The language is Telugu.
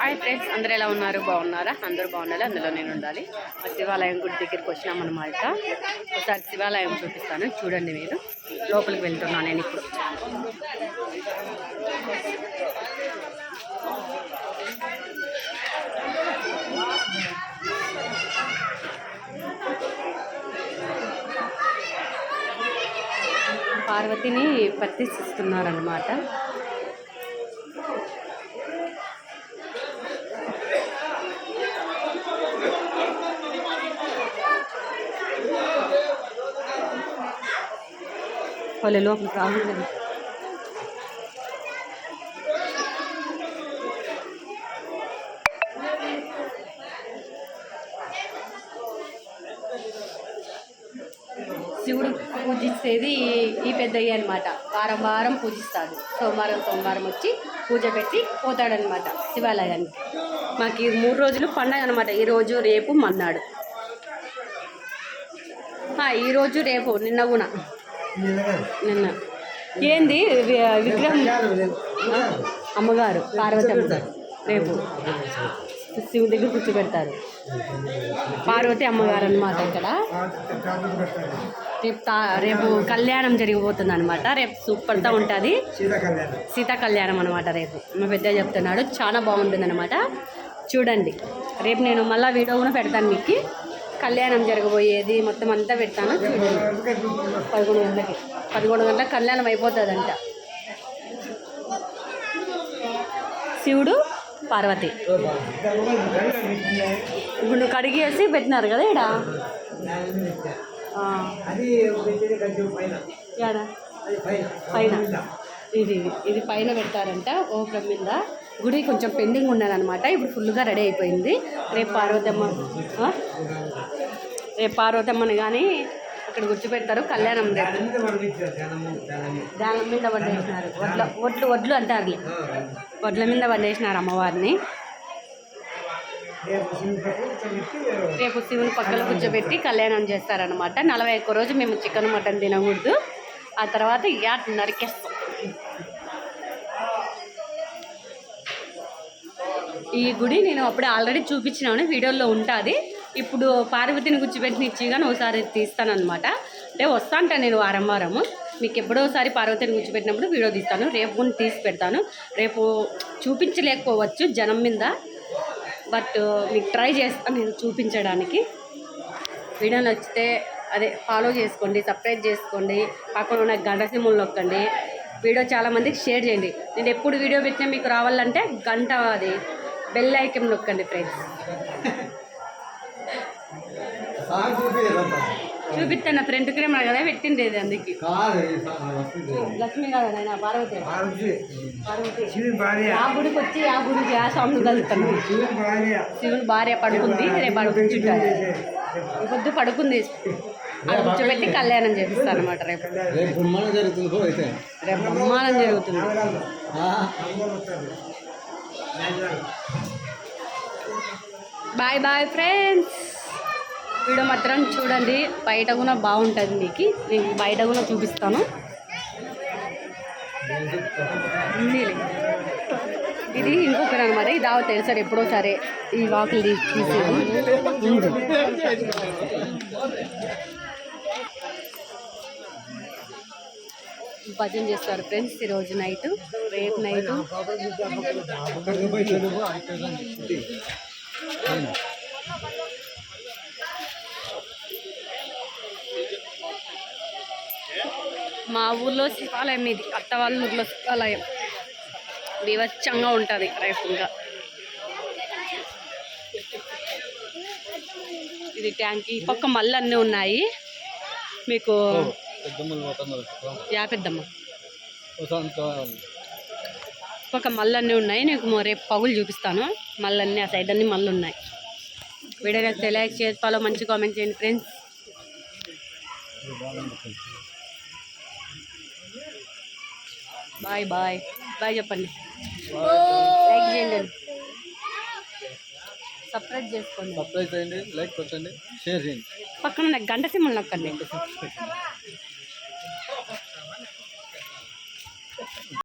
హాయ్ ఫ్రెండ్స్ అందరూ ఎలా ఉన్నారు? బాగున్నారా? అందరూ బాగుండాలి అందులో నేను ఉండాలి. శివాలయం గుడి దగ్గరికి వచ్చినామన్నమాట ఒకసారి శివాలయం చూపిస్తాను చూడండి మీరు. లోపలికి వెళ్తున్నాను నేను ఇప్పుడు. పార్వతిని ప్రతిష్ఠిస్తున్నారనమాట వాళ్ళ లోపలికి రాకూడదు. శివుడు పూజించేది ఈ- పెద్దయ్య అనమాట వారం వారం పూజిస్తాడు. సోమవారం సోమవారం వచ్చి పూజ పెట్టి పోతాడనమాట శివాలయానికి. మాకు మూడు రోజులు పండగ అనమాట ఈరోజు రేపు మన్నాడు. ఈరోజు రేపు నిన్న కూడా. నిన్న. ఏంది? వి- విగ్రహం అమ్మగారు పార్వతమ్మ. రేపు శివుడి దగ్గర కూర్చోబెడతారు. పార్వతి అమ్మగారు అనమాట ఇక్కడ. రేపు తా రేపు కళ్యాణం జరిగిపోతుంది అనమాట రేపు సూపర్తో ఉంటుంది. సీతా కళ్యాణం అనమాట రేపు. మా పెద్ద చెప్తున్నాడు చాలా బాగుంటుంది అనమాట చూడండి. రేపు నేను మళ్ళీ వీడియో కూడా పెడతాను మీకు. కళ్యాణం జరగబోయేది మొత్తం అంతా పెడతాను. పదకొండు గంటలకి. పదకొండు గంటలకు కళ్యాణం అయిపోతుందంట. శివుడు పార్వతి. ఇప్పుడు నువ్వు కడిగేసి పెట్టినారు కదా ఇక్కడ పైన. ఇది ఇది పైన పెడతారంట ఓపెన్ మీద గుడి కొంచెం పెండింగ్ ఉన్నదనమాట ఇప్పుడు ఫుల్గా రెడీ అయిపోయింది. రేపు పార్వతమ్మ రేపు పార్వతమ్మని కానీ అక్కడ గుర్తుపెడతారు. కళ్యాణం రేపు. దాని మీద వండేసినారు వడ్ల వడ్లు వడ్లు అంటారులే. వడ్ల మీద వండేసినారు అమ్మవారిని. రేపు రేపు శివుని పక్కన కూర్చోబెట్టి కళ్యాణం చేస్తారనమాట నలభై ఒక్క రోజు మేము చికెన్ మటన్ తినకూడదు. ఆ తర్వాత యాట్ నరికేస్తాం. ఈ గుడి నేను అప్పుడే ఆల్రెడీ చూపించినాను వీడియోలో ఉంటుంది. ఇప్పుడు పార్వతిని గుచ్చిపెట్టిన ఇచ్చిగాను కానీ ఒకసారి తీస్తానమాట అంటే వస్తా అంటాను నేను వారం వారము మీకు ఎప్పుడో ఒకసారి పార్వతిని గుచ్చిపెట్టినప్పుడు వీడియో తీస్తాను. రేపు కూడా తీసి పెడతాను. రేపు చూపించలేకపోవచ్చు జనం మీద బట్ మీకు ట్రై చేస్తాను నేను చూపించడానికి. వీడియో నచ్చితే అదే ఫాలో చేసుకోండి సబ్స్క్రైబ్ చేసుకోండి పక్కన ఉన్న గంట సింబల్ నొక్కండి. వీడియో చాలా మందికి షేర్ చేయండి. నేను ఎప్పుడు వీడియో పెట్టినా మీకు రావాలంటే గంట అది. బెల్ ఐకన్ నొక్కండి ఫ్రెండ్స్. చూపిస్తాను ఫ్రంట్ కెమెరా కదా పెట్టింది అందుకే. లక్ష్మి కదా నాయన పార్వతి. ఆ గుడికి వచ్చి ఆ గుడికి ఆ స్వామిని కలుస్తాను శివుని భార్య. పడుకుంది రేపు ఈ పొద్దు పడుకుంది. ఆడ కూర్చోబెట్టి కళ్యాణం చేపిస్తాను అనమాట రేపు. రేపు బ్రహ్మాండం జరుగుతుంది రేపు బ్రహ్మాండం జరుగుతుంది. బాయ్ బాయ్ ఫ్రెండ్స్ వీడియో మాత్రం చూడండి. బయట కూడా బాగుంటుంది మీకు. నేను బయట కూడా చూపిస్తాను. ఇది ఇంకొకరు అనమాట ఇది దావ తెలుసు? ఎప్పుడో సరే ఈ వాకులు తీసి తీసేది. భజన చేస్తారు ఫ్రెండ్స్ ఈరోజు నైట్. రేపు నైట్. మా ఊర్లో శివాలయం ఇది. అత్త వాళ్ళ ఊర్లో శివాలయం. వివచ్చంగా ఉంటుంది రేపుగా. ఇది ట్యాంక్. ఈ పక్క మళ్ళీ అన్నీ ఉన్నాయి. మీకు పెద్దమ్మలు పోతున్నారు. యా పెద్దమ్మ. వసంత పక్క మళ్ళీ అన్నీ ఉన్నాయి. నీకు రేపు పగులు చూపిస్తాను. మళ్ళీ అన్నీ ఆ సైడ్ అన్నీ మళ్ళీ ఉన్నాయి వీడియో లైక్ చేసి ఫాలో మంచి కామెంట్ చేయండి ఫ్రెండ్స్ బాయ్ బాయ్. బాయ్ చెప్పండి. లైక్ చేయండి. సబ్స్క్రైబ్ చేసుకోండి. సబ్స్క్రైబ్ చేయండి లైక్ కొట్టండి షేర్ చేయండి. పక్కన గంట సింబల్ నొక్కండి.